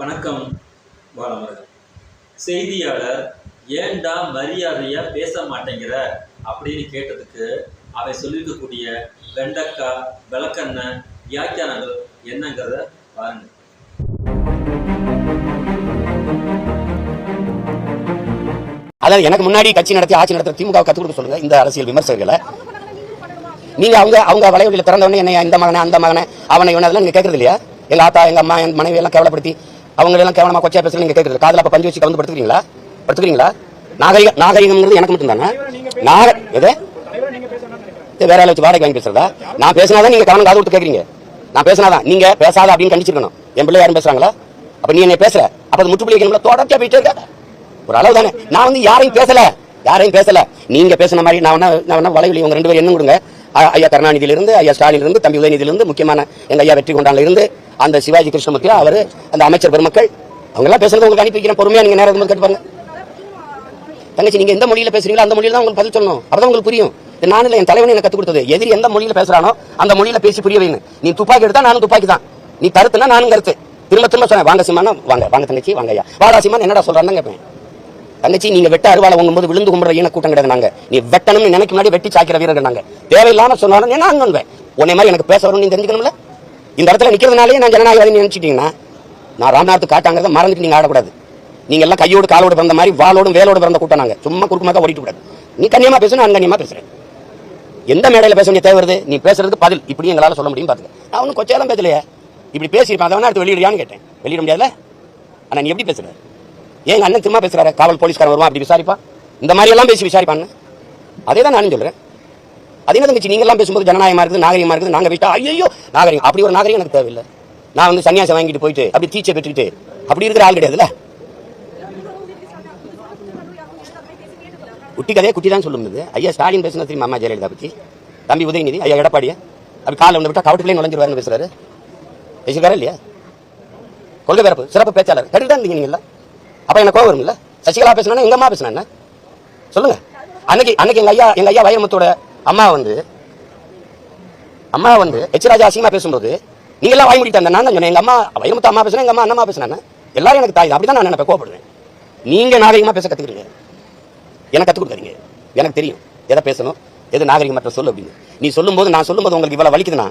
வணக்கம் பாலமுருகன். செய்தியாளர் ஏன்டா மரியாதையா பேச மாட்டேங்கிற? அப்படின்னு கேட்டதுக்கு அவன் சொல்லியிருக்கக்கூடிய வெண்டக்காய் விளக்கண்ண வியாக்கியானங்கள் என்னங்கிறத பாருங்க. அதாவது எனக்கு முன்னாடி கட்சி நடத்தி ஆட்சி நடத்த திமுக கத்து கொடுக்க சொல்லுங்க இந்த அரசியல் விமர்சகர்களை. நீங்க அவங்க அவங்க வலைவலியில திறந்தவொடனே என்ன இந்த மகனை அந்த மகனை அவனை இவனை அதெல்லாம் நீங்க கேட்கறது இல்லையா? எங்க ஆத்தா எங்க அம்மா என் மனைவி எல்லாம் கேவலப்படுத்தி அவங்க எல்லாம் கேவலமா கொச்சா பேசுறது நீங்க கேட்கறது காதுல அப்ப பஞ்சு வச்சு கலந்து படுத்துக்கிறீங்களா? படுத்துக்கிறீங்களா? நாகரிக நாகரிகம்ங்கிறது எனக்கு மட்டும் தானே நாக எது? இது வேற வச்சு வாடகை வாங்கி பேசுறதா? நான் பேசினாதான் நீங்க கவனம் காது கொடுத்து கேக்குறீங்க. நான் பேசினாதான். நீங்க பேசாத அப்படின்னு கண்டிச்சிருக்கணும். என் பிள்ளை யாரும் பேசுறாங்களா? அப்ப நீ என்ன பேசுற. அப்ப அது முற்றுப்புள்ளி வைக்கணும்ல. தொடர்ச்சியா போயிட்டே இருக்க. ஒரு அளவு தானே. நான் வந்து யாரையும் பேசல. யாரையும் பேசல. நீங்க பேசுன மாதிரி நான் வேணா நான் வேணா வலைவலி உங்க ரெண்டு பேரும் என்ன கொடுங்க. ஐயா கருணாநிதியிலிருந்து ஐயா ஸ்டாலின் இருந்து தம்பி உதயநிதியிலிருந்து முக்கியமான எங்க ஐயா வெற்றி கொண்டாங்களிலிருந்து அந்த சிவாஜி கிருஷ்ணமூர்த்தி அவர் அந்த அமைச்சர் பெருமக்கள் அவங்க எல்லாம் பேசுறது உங்களுக்கு அனுப்பி வைக்கிறேன். பொறுமையா நீங்க நேரம் இருக்கும்போது கேட்டு பாருங்க தங்கச்சி நீங்க எந்த மொழியில பேசுறீங்களோ அந்த மொழியில தான் உங்களுக்கு பதில் சொல்லணும். அப்பதான் உங்களுக்கு புரியும். நானும் நான் என் தலைவன் எனக்கு கற்றுக் கொடுத்தது. எதிரி எந்த மொழியில பேசுறானோ அந்த மொழியில பேசி புரிய வைங்க நீ துப்பாக்கி எடுத்தா நானும் துப்பாக்கி தான். நீ கருத்துனா நானும் கருத்து. திரும்ப திரும்ப சொன்னேன் வாங்க சிம்மானா வாங்க வாங்க தங்கச்சி வாங்க ஐயா. வாடா சிம்மான் என்னடா சொல்றான்னு கேட்பேன். தங்கச்சி நீங்க வெட்ட அருவாளை வாங்கும்போது விழுந்து கும்பிடுற ஈன கூட்டம் கிடையாது நாங்க. நீ வெட்டணும்னு நினைக்க முன்னாடி வெட்டி சாக்கிற வீரர்கள் நாங்க. தேவையில்லாம சொன்னாலும் நான் அங்கே உன்னை மாதிரி எனக்கு பேச வரும்னு நீ தெரிஞ்சுக்கணும்ல? இந்த இடத்துல நிற்கிறதுனாலே நான் ஜனநாயகவாதி நினைச்சிட்டீங்கன்னா நான் ராம்நாத் காட்டாங்கிறத மறந்துட்டு நீங்கள் ஆடக்கூடாது. நீங்கள் எல்லாம் கையோடு காலோடு பிறந்த மாதிரி வாளோடும் வேலோடு பிறந்த கூட்டம் நாங்கள் சும்மா குறுக்குமாக்கா ஓடிட்டு கூடாது நீ கண்ணியமாக பேசணும் நான் கண்ணியமா பேசுகிறேன் எந்த மேடையில் பேச வேண்டிய தேவை வருது? நீ பேசுறதுக்கு பதில். இப்படி எங்களால் சொல்ல முடியும் பாத்துக்க. நான் ஒன்றும் கொச்சையெல்லாம் பேசலையே. இப்படி பேசியிருப்பேன். அதை அடுத்து வெளியிடுறியான்னு கேட்டேன். வெளியிட முடியாதுல ஆனால் நீ எப்படி பேசுற? எங்கள் அண்ணன் சும்மா பேசுகிறாரு காவல் போலீஸ்காரன் வருவான் அப்படி விசாரிப்பா இந்த மாதிரி எல்லாம் பேசி விசாரிப்பான்னு? அதே தான் நானும் சொல்கிறேன் அதே தங்கச்சி நீங்கெல்லாம் பேசும்போது ஜனநாயகமா இருக்குது நாகரிகமா இருக்குது நாங்க விட்டா ஐயோ நாகரிகம். அப்படி ஒரு நாகரிகம் எனக்கு தேவையில்லை. நான் வந்து சன்னியாசம் வாங்கிட்டு போயிட்டு அப்படி தீச்சை பெற்றுக்கிட்டு அப்படி இருக்கிற ஆள் கிடையாதுல்ல? குட்டி கதையை குட்டி தான் சொல்லும்போது ஐயா ஸ்டாலின் பேசுனா தெரியுமா அம்மா ஜெயலலிதா பத்தி? தம்பி உதயநிதி ஐயா எடப்பாடியா? அப்படி காலை வந்து விட்டா கவட்டுக்குள்ளே நுழைஞ்சிருவாருன்னு பேசுறாரு. பேசிருக்காரா இல்லையா? கொள்கை பிறப்பு சிறப்பு பேச்சாளர். கரெக்ட் தான் இருந்தீங்க இல்லை அப்ப எனக்கு கோவம் வரும்ல? சசிகலா பேசினா எங்க அம்மா பேசினா சொல்லுங்க. அன்னைக்கு அன்னைக்கு எங்க ஐயா எங்க ஐயா வைரமுத்தோட அம்மா வந்து அம்மா வந்து எச் ராஜா அசிங்கமா பேசும்போது நீங்க எல்லாம் வாய் முடிட்டு நான் தான் சொன்னேன். எங்க அம்மா வைரமுத்து அம்மா பேசுனா எங்க அம்மா அண்ணமா பேசினா எல்லாரும் எனக்கு தாய் தான். அப்படிதான் நான் நினைப்பேன் கோவப்படுவேன். நீங்க நாகரிகமா பேச கத்துக்கிறீங்க. எனக்கு கத்துக் கொடுக்குறீங்க எனக்கு தெரியும். எதை பேசணும்? எது நாகரிகமற்ற சொல்லு அப்படின்னு. நீ சொல்லும்போது நான் சொல்லும்போது உங்களுக்கு இவ்வளவு வலிக்குதுன்னா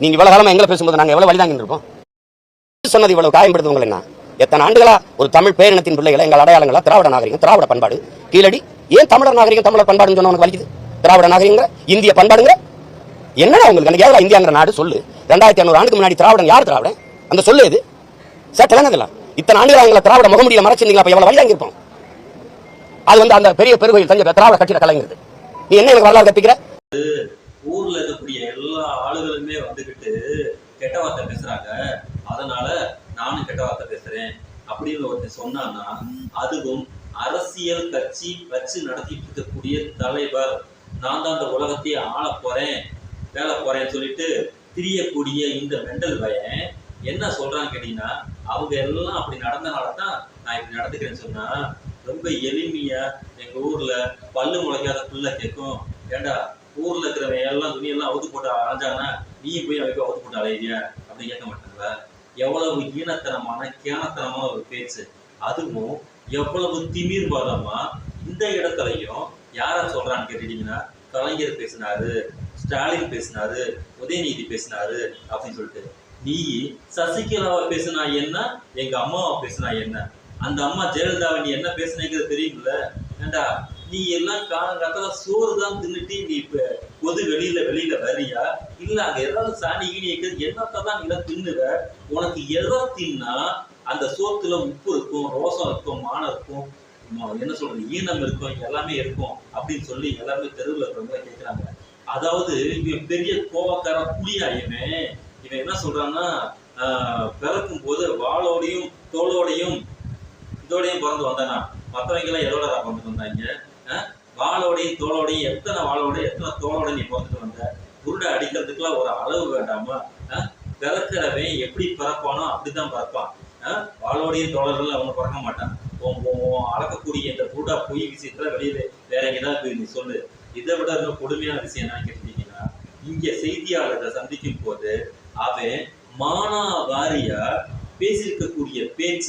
நீங்க இவ்வளவு காலமா எங்களை பேசும்போது நாங்க எவ்வளவு வலிதாங்கிட்டு இருப்போம் சொன்னது இவ்வளவு காயப்படுத்து உங்களை என்ன? எத்தனை ஆண்டுகளா ஒரு தமிழ் பேரினத்தின் பிள்ளைகளை எங்கள் அடையாளங்களா திராவிட நாகரிகம் திராவிட பண்பாடு. கீழடி ஏன் தமிழர் நாகரிகம் தமிழர் பண்பாடுன்னு சொன்ன உனக்கு வலிக்குது? திராவிட நாகரிகங்கிற இந்திய பண்பாடுங்கிற? என்னடா உங்களுக்கு அந்த கேவலா இந்தியாங்கிற நாடு? சொல்லு. ரெண்டாயிரத்தி ஐநூறு ஆண்டுக்கு முன்னாடி திராவிடன் யார் திராவிடன்? அந்த சொல்லு இது. சேட்டலான இதெல்லாம் இத்தனை ஆண்டுகள் அவங்களை திராவிட முகமுடியில் மறைச்சிருந்தீங்களா? அப்ப எவ்வளவு வழி இருப்போம் அது வந்து அந்த பெரிய பெருகோயில் தஞ்சை திராவிட கட்சியில கலைஞர் நீ என்ன எனக்கு வரலாறு கற்பிக்கிற? ஊர்ல இருக்கக்கூடிய எல்லா ஆளுகளுமே வந்துகிட்டு கெட்ட வார்த்தை பேசுறாங்க. அதனால நானும் கெட்ட வார்த்தை பேசுறேன் அப்படின்னு ஒருத்தர் சொன்னான்னா அதுவும் அரசியல் கட்சி வச்சு நடத்திட்டு இருக்கக்கூடிய தலைவர் நான் தான் அந்த உலகத்தையே ஆள போகிறேன் வேலை போகிறேன்னு சொல்லிட்டு திரியக்கூடிய இந்த மெண்டல் பயன் என்ன சொல்கிறான்னு கேட்டிங்கன்னா அவங்க எல்லாம் அப்படி நடந்தனால தான் நான் இப்படி நடந்துக்கிறேன்னு சொன்னால் ரொம்ப எளிமையாக எங்கள் ஊரில் பல்லு முளைக்காத புள்ள கேட்கும் ஏண்டா ஊரில் இருக்கிறவன் எல்லாம் துணி எல்லாம் அவுத்து போட்டு அலைஞ்சாங்கன்னா நீ போய் அவன் அவுத்து போட்டு அலையிறியா? அப்படின்னு கேட்க மாட்டாங்களா? எவ்வளவு ஈனத்தனமான கேனத்தனமான ஒரு பேச்சு. அதுவும் எவ்வளவு திமிர் திமிர்வாதமா இந்த இடத்துலையும் யார சொல்றான்னு கேட்டுட்டீங்கன்னா கலைஞர் பேசினாரு ஸ்டாலின் பேசினாரு உதயநிதி பேசினாரு அப்படின்னு சொல்லிட்டு. நீ சசிகலாவை பேசினா என்ன? எங்க அம்மாவை பேசினா என்ன? அந்த அம்மா ஜெயலலிதாவை நீ என்ன பேசினேங்கிறது தெரியுமில்ல ஏண்டா நீ எல்லாம் காலங்காலத்தில் சோறு தான் தின்னுட்டு நீ இப்போ பொது வெளியில வெளியில வர்றியா? இல்ல அங்க ஏதாவது சாணி கீனி இருக்குது தான் நீ தின்னுற தின்னுவ? உனக்கு எதை தின்னா அந்த சோத்துல உப்பு இருக்கும் ரோசம் இருக்கும் மானம் இருக்கும் என்ன சொல்றது? ஈனம் இருக்கும் எல்லாமே இருக்கும் அப்படின்னு சொல்லி எல்லாருமே தெருவில் இருக்கிறவங்க கேட்கிறாங்க அதாவது இவன் பெரிய கோவக்கார புலியா இவன்? இவன் என்ன சொல்றான்னா ஆஹ், பிறக்கும் போது வாளோடையும் தோளோடையும் இதோடையும் பிறந்து வந்தானா? மற்றவங்க எல்லாம் எதோட பிறந்துட்டு வந்தாங்க? ஆஹ்? வாளோடையும் தோளோடையும் எத்தனை வாளோடையும் எத்தனை தோளோட நீ பிறந்துட்டு வந்த? உருண்டை அடிக்கிறதுக்குலாம் ஒரு அளவு வேண்டாமா? ஆஹ்? பிறக்கிறவன் எப்படி பிறப்பானோ அப்படிதான் பிறப்பான். வாளோடையும் தோழர்கள் அவங்க பிறக்க மாட்டான். அளக்கக்கூடிய இந்த புருடா பொய் விஷயத்துல வெளியில வேற எங்கேயாவது போய் நீ சொல்லு. இதை விட இன்னும் கொடுமையான விஷயம் என்ன கேட்டீங்கன்னா இங்க செய்தியாளர்களை சந்திக்கும் போது அவன் மானா வாரியா பேசியிருக்கக்கூடிய பேச்ச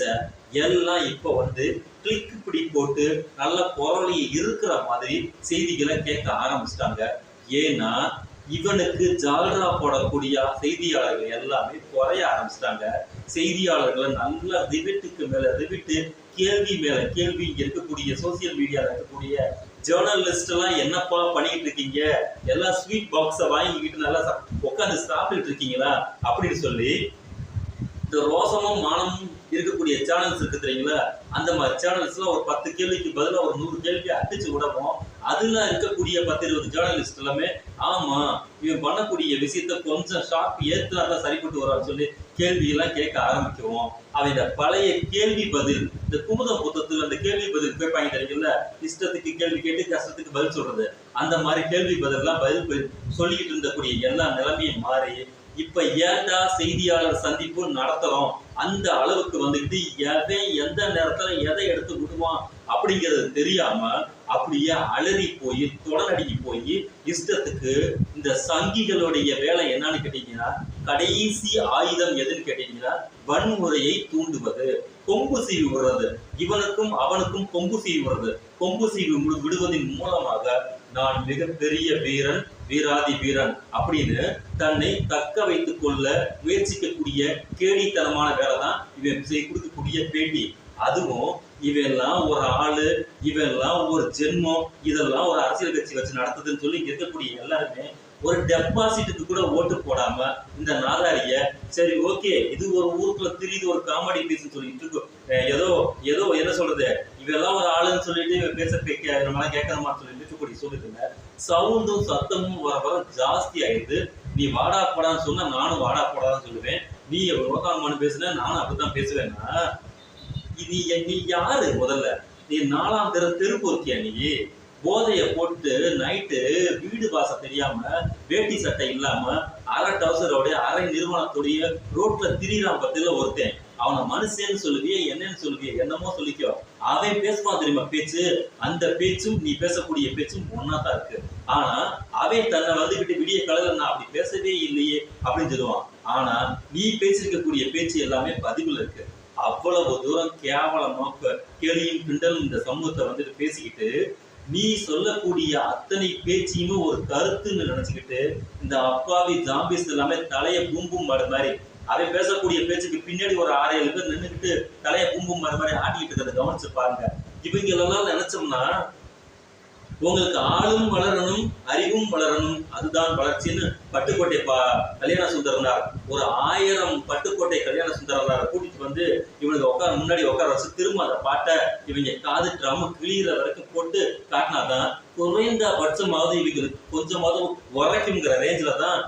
எல்லாம் இப்ப வந்து கிளிக் பிடி போட்டு நல்ல குரலி இருக்கிற மாதிரி செய்திகளை கேட்க ஆரம்பிச்சிட்டாங்க. ஏன்னா இவனுக்கு ஜால்ரா போடக்கூடிய செய்தியாளர்கள் எல்லாமே குறைய ஆரம்பிச்சிட்டாங்க. செய்தியாளர்களை நல்லா ரிவிட்டுக்கு மேல ரிவிட்டு கேள்வி மேல கேள்வி இங்க இருக்கக்கூடிய சோசியல் மீடியால இருக்கக்கூடிய ஜேர்னலிஸ்ட் எல்லாம் என்னப்பா பண்ணிட்டு இருக்கீங்க? எல்லாம் ஸ்வீட் பாக்ஸ வாங்கிக்கிட்டு நல்லா உட்காந்து சாப்பிட்டுட்டு இருக்கீங்களா? அப்படின்னு சொல்லி இந்த ரோசமும் மானமும் இருக்கக்கூடிய சேனல்ஸ் இருக்கு தெரியுங்களா? அந்த மாதிரி சேனல்ஸ்ல ஒரு பத்து கேள்விக்கு பதிலா ஒரு நூறு கேள்வி அடிச்சு விடவும் அதுல இருக்கக்கூடிய பத்து இருபது ஜேர்னலிஸ்ட் எல்லாமே ஆமா இவன் பண்ணக்கூடிய விஷயத்த கொஞ்சம் ஷார்ப் ஏத்துனா தான் சரிப்பட்டு வரான்னு சொல்லி கேள்வி எல்லாம் கேட்க ஆரம்பிக்கவும். அவன் இந்த பழைய கேள்வி பதில் இந்த குமுதம் புத்தத்தில் அந்த கேள்வி பதில் கேட்பாங்க தெரியுங்கல்ல இஷ்டத்துக்கு கேள்வி கேட்டு கஷ்டத்துக்கு பதில் சொல்றது. அந்த மாதிரி கேள்வி பதில் எல்லாம் பதில் பதில் சொல்லிக்கிட்டு இருந்தக்கூடிய எல்லா நிலைமையும் மாறி இப்ப ஏன்டா செய்தியாளர் சந்திப்பு நடத்துறோம் அந்த அளவுக்கு வந்துட்டு எதை எந்த நேரத்துல எதை எடுத்து விடுவான் அப்படிங்கிறது தெரியாம அப்படியே அலறி போய் தொடரடிக்கு போய் இஷ்டத்துக்கு இந்த சங்கிகளுடைய வேலை என்னன்னு கேட்டீங்கன்னா கடைசி ஆயுதம் எதுன்னு கேட்டீங்கன்னா வன்முறையை தூண்டுவது. கொம்பு சீவி விடுறது. இவனுக்கும் அவனுக்கும் கொம்பு சீவி விடுறது. கொம்பு சீவி விடுவதன் மூலமாக நான் மிகப்பெரிய வீரன் வீராதி வீரன் அப்படின்னு தன்னை தக்க வைத்துக் கொள்ள முயற்சிக்கக்கூடிய கேடித்தனமான வேலை தான் இவன் கொடுக்கக்கூடிய பேட்டி. அதுவும் இவெல்லாம் ஒரு ஆளு இவெல்லாம் ஒரு ஜென்மம் இதெல்லாம் ஒரு அரசியல் கட்சி வச்சு நடத்துதுன்னு சொல்லி இங்க இருக்கக்கூடிய எல்லாருமே ஒரு டெபாசிட்டுக்கு கூட ஓட்டு போடாம இந்த நாதாரிய சரி ஓகே இது ஒரு ஊருக்குள்ள திரியுது ஒரு காமெடி பீஸ் சொல்லிட்டு ஏதோ ஏதோ என்ன சொல்றது? இவெல்லாம் ஒரு ஆளுன்னு சொல்லிட்டு இவன் பேச கேட்க நம்மளாம் கேட்கணுமா சொல்லிட்டு இருக்கக்கூடிய சொல்லுதுங்க சவுண்டும் சத்தமும் வர வர ஜாஸ்தி ஆயிடுது. நீ வாடா போடான்னு சொன்னா நானும் வாடா போடான்னு சொல்லுவேன். நீ ரோகாமான்னு பேசுன நானும் அப்படித்தான் பேசுவேன்னா நீ நீ யாரு முதல்ல? நீ நாலாம் தெரு தெருப்பொருக்கியா நீ? போதைய போட்டு நைட்டு வீடு வாசம் தெரியாம வேட்டி சட்டை இல்லாம அரை டவுசரோட அரை நிறுவனத்துடைய ரோட்ல திரியிறான் பத்தில ஒருத்தன். அவனை மனுஷன்னு சொல்லுவியே என்னன்னு சொல்லுவியே என்னமோ சொல்லிக்கோ. அவன் பேசுவான் தெரியுமா? பேச்சு. அந்த பேச்சும் நீ பேசக்கூடிய பேச்சும் ஒன்னா தான் இருக்கு. ஆனா அவன் தன்னை வந்துகிட்டு விடிய கலர் நான் அப்படி பேசவே இல்லையே அப்படின்னு சொல்லுவான். ஆனா நீ பேசிருக்கக்கூடிய பேச்சு எல்லாமே பதிவுல இருக்கு. அவ்வளவு தூரம் கேவலமா ப- கேலியும் கிண்டலும் இந்த சமூகத்தை வந்துட்டு பேசிக்கிட்டு நீ சொல்லக்கூடிய அத்தனை பேச்சையுமே ஒரு கருத்துன்னு நினைச்சுக்கிட்டு இந்த அப்பாவி ஜாம்பிஸ் எல்லாமே தலைய பூம்பும் மாடு மாதிரி அவன் பேசக்கூடிய பேச்சுக்கு பின்னாடி ஒரு ஆறு ஏழு பேர் நின்றுக்கிட்டு தலைய பூம்பும் மாடு மாதிரி ஆட்டிக்கிட்டு இருக்கிறத கவனிச்சு பாருங்க. இவங்களெல்லாம் நினைச்சோம்னா உங்களுக்கு ஆளும் வளரணும் அறிவும் வளரணும். அதுதான் வளர்ச்சின்னு பட்டுக்கோட்டை பா கல்யாண சுந்தரனார் ஒரு ஆயிரம் பட்டுக்கோட்டை கல்யாண சுந்தரனாரை கூட்டிட்டு வந்து இவனுக்கு உட்கார முன்னாடி உட்கார வச்சு திரும்ப அந்த பாட்டை இவங்க காது ட்ரம் கிளியிற வரைக்கும் போட்டு காட்டினாதான் குறைந்தபட்சமாவது இவங்களுக்கு கொஞ்சமாவது உரைக்குங்கிற ரேஞ்சில தான்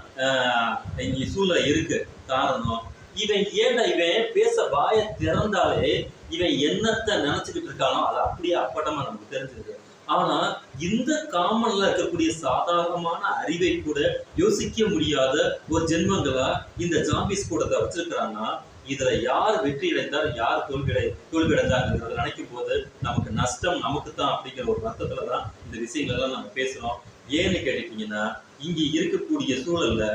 இங்கே சூழ்நிலை இருக்கு. காரணம் இவன் ஏன்டா இவன் பேச வாய திறந்தாலே இவன் என்னத்தை நினைச்சுக்கிட்டு இருக்கானோ அது அப்படியே அப்பட்டமா நமக்கு தெரிஞ்சிருக்கு ஆனா இந்த காமன்ல இருக்கக்கூடிய சாதாரணமான அறிவை கூட யோசிக்க முடியாத ஒரு ஜென்மங்களா இந்த ஜாம்பிஸ் கூடத்தை வச்சிருக்கிறாங்கன்னா இதுல யார் வெற்றி அடைந்தார் யார் தோல்வியடை தோல்வியடைந்தாங்கிறத நினைக்கும் போது நமக்கு நஷ்டம் நமக்கு தான் அப்படிங்கிற ஒரு அர்த்தத்துலதான் இந்த விஷயங்கள் எல்லாம் நம்ம பேசுறோம். ஏன்னு கேட்டீங்கன்னா இங்க இருக்கக்கூடிய சூழல்ல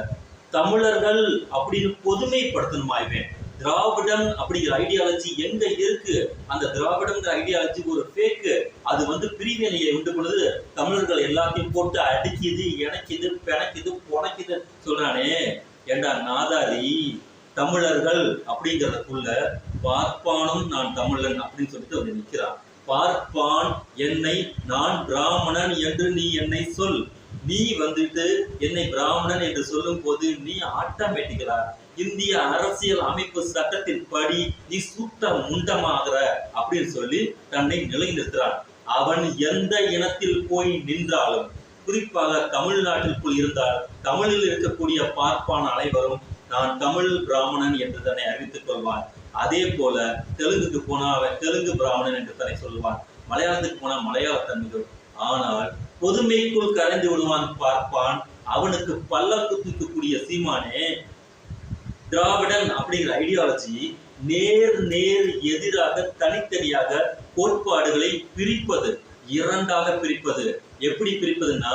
தமிழர்கள் அப்படின்னு பொதுமைப்படுத்தணுமா இவன்? திராவிடம் அப்படிங்கிற ஐடியாலஜி எங்க இருக்கு? அந்த திராவிடங்கிற ஐடியாலஜி ஒரு ஃபேக்கு அது வந்து பிரிவினையை உண்டு பொழுது தமிழர்கள் எல்லாத்தையும் போட்டு அடிக்குது இணைக்குது பிணைக்குது புனைக்குது சொல்றானே ஏண்டா நாதாரி தமிழர்கள் அப்படிங்கிறதுக்குள்ள பார்ப்பானும் நான் தமிழன் அப்படின்னு சொல்லிட்டு அவர் நிக்கிறான். பார்ப்பான் என்னை நான் பிராமணன் என்று நீ என்னை சொல். நீ வந்துட்டு என்னை பிராமணன் என்று சொல்லும் போது நீ ஆட்டோமேட்டிக்கலா இந்திய அரசியல் அமைப்பு சட்டத்தின் படி நீ சுத்த முண்டமாகிற அப்படின்னு சொல்லி தன்னை நிலைநிறுத்துறான். அவன் எந்த இனத்தில் போய் நின்றாலும் குறிப்பாக தமிழ்நாட்டிற்குள் இருந்தால் தமிழில் இருக்கக்கூடிய பார்ப்பான அனைவரும் நான் தமிழ் பிராமணன் என்று தன்னை அறிவித்துக் கொள்வான். அதே போல தெலுங்குக்கு போனா அவன் தெலுங்கு பிராமணன் என்று தன்னை சொல்வான். மலையாளத்துக்கு போனா மலையாள தமிழ். ஆனால் பொதுமைக்குள் கரைந்து விடுவான் பார்ப்பான். அவனுக்கு பல்லக்கு தூக்கக்கூடிய சீமானே திராவிடன் அப்படிங்கிற ஐடியாலஜி நேர் நேர் எதிராக தனித்தனியாக கோட்பாடுகளை பிரிப்பது இரண்டாக பிரிப்பது. எப்படி பிரிப்பதுன்னா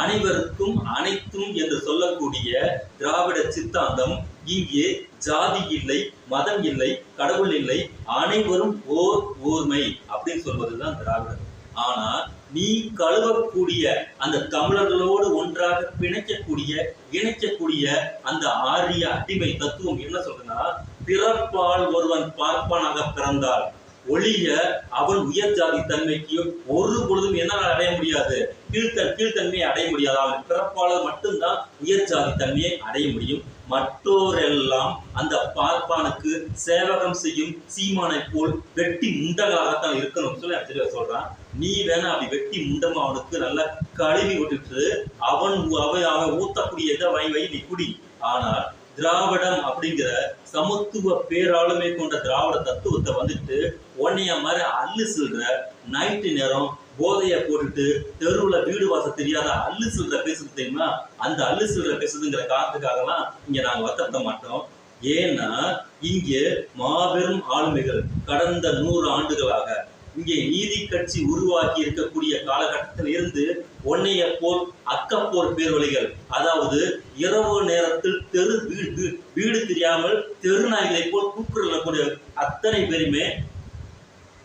அனைவருக்கும் அனைத்தும் என்று சொல்லக்கூடிய திராவிட சித்தாந்தம் இங்கே ஜாதி இல்லை மதம் இல்லை கடவுள் இல்லை அனைவரும் ஓர் ஓர்மை அப்படின்னு சொல்வதுதான் திராவிடம். ஆனா நீ கழுவக்கூடிய அந்த தமிழர்களோடு ஒன்றாக பிணைக்கக்கூடிய இணைக்கக்கூடிய அந்த ஆரிய அடிமை தத்துவம் என்ன சொல்றதுன்னா பிறப்பால் ஒருவன் பார்ப்பனாக பிறந்தால் ஒளிய அவன் உயர் ஜாதி தன்மைக்கு ஒரு பொழுதும் என்ன அடைய முடியாது. கீழ்த்தன் கீழ்த்தன்மையை அடைய முடியாது. அவன் பிறப்பாளர் மட்டும்தான் உயர் ஜாதி தன்மையை அடைய முடியும். மற்றோரெல்லாம் அந்த பார்ப்பானுக்கு சேவகம் செய்யும் சீமானை போல் வெட்டி முண்டலாகத்தான் இருக்கணும். சொல்லி நான் தெளிவா சொல்றான். நீ வேணா அப்படி வெட்டி முண்டமா அவனுக்கு நல்லா கழுவி விட்டுட்டு அவன் அவன் அவன் ஊத்தக்கூடிய இதை வை வை நீ குடி. ஆனால் திராவிடம் அப்படிங்கிற சமத்துவ பேராளுமை கொண்ட திராவிட தத்துவத்தை வந்துட்டு உன்னைய மாதிரி அல்லு சில்ற நைட்டு நேரம் போதைய போட்டுட்டு தெருவுல வீடு வாச தெரியாத அள்ளு சில்ற பேசுறது தெரியுமா? அந்த அள்ளு சில்ற பேசுதுங்கிற காரணத்துக்காகலாம் இங்க நாங்க வருத்தப்பட மாட்டோம். ஏன்னா இங்கே மாபெரும் ஆளுமைகள் கடந்த நூறு ஆண்டுகளாக இங்கே நீதி கட்சி உருவாக்கி இருக்கக்கூடிய காலகட்டத்தில் இருந்து ஒன்னைய போல் அக்கப்போர் பேர்வழிகள் அதாவது இரவு நேரத்தில் தெரு வீடு வீடு தெரியாமல் தெரு நாய்களை போல் கூப்பிடக்கூடிய அத்தனை பேருமே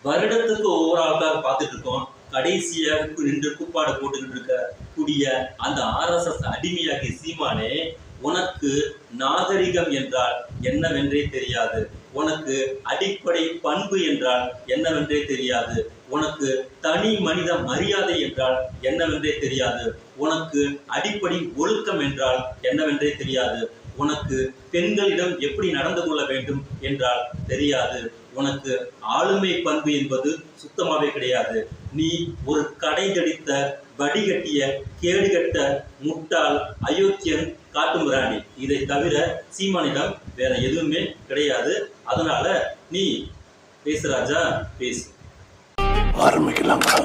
வருடத்துக்கு ஒவ்வொரு ஆளுக்காக பார்த்துட்டு இருக்கோம். கடைசியாக நின்று கூப்பாடு போட்டுக்கிட்டு இருக்க கூடிய அந்த ஆர்எஸ்எஸ் அடிமையாகிய சீமானே உனக்கு நாகரிகம் என்றால் என்னவென்றே தெரியாது. உனக்கு அடிப்படை பண்பு என்றால் என்னவென்றே தெரியாது. உனக்கு தனி மனித மரியாதை என்றால் என்னவென்றே தெரியாது. உனக்கு அடிப்படை ஒழுக்கம் என்றால் என்னவென்றே தெரியாது. உனக்கு பெண்களிடம் எப்படி நடந்து கொள்ள வேண்டும் என்றால் தெரியாது. உனக்கு ஆளுமை பண்பு என்பது சுத்தமாவே கிடையாது. நீ ஒரு கடைதடித்த வடிகட்டிய கேடுகட்ட முட்டாள் அயோக்கியன் காட்டுமிராணி இதை தவிர சீமானிடம் வேற எதுவுமே கிடையாது. அதனால நீ பேசு ராஜா பேசு. ஆரம்பிக்கலாங்களா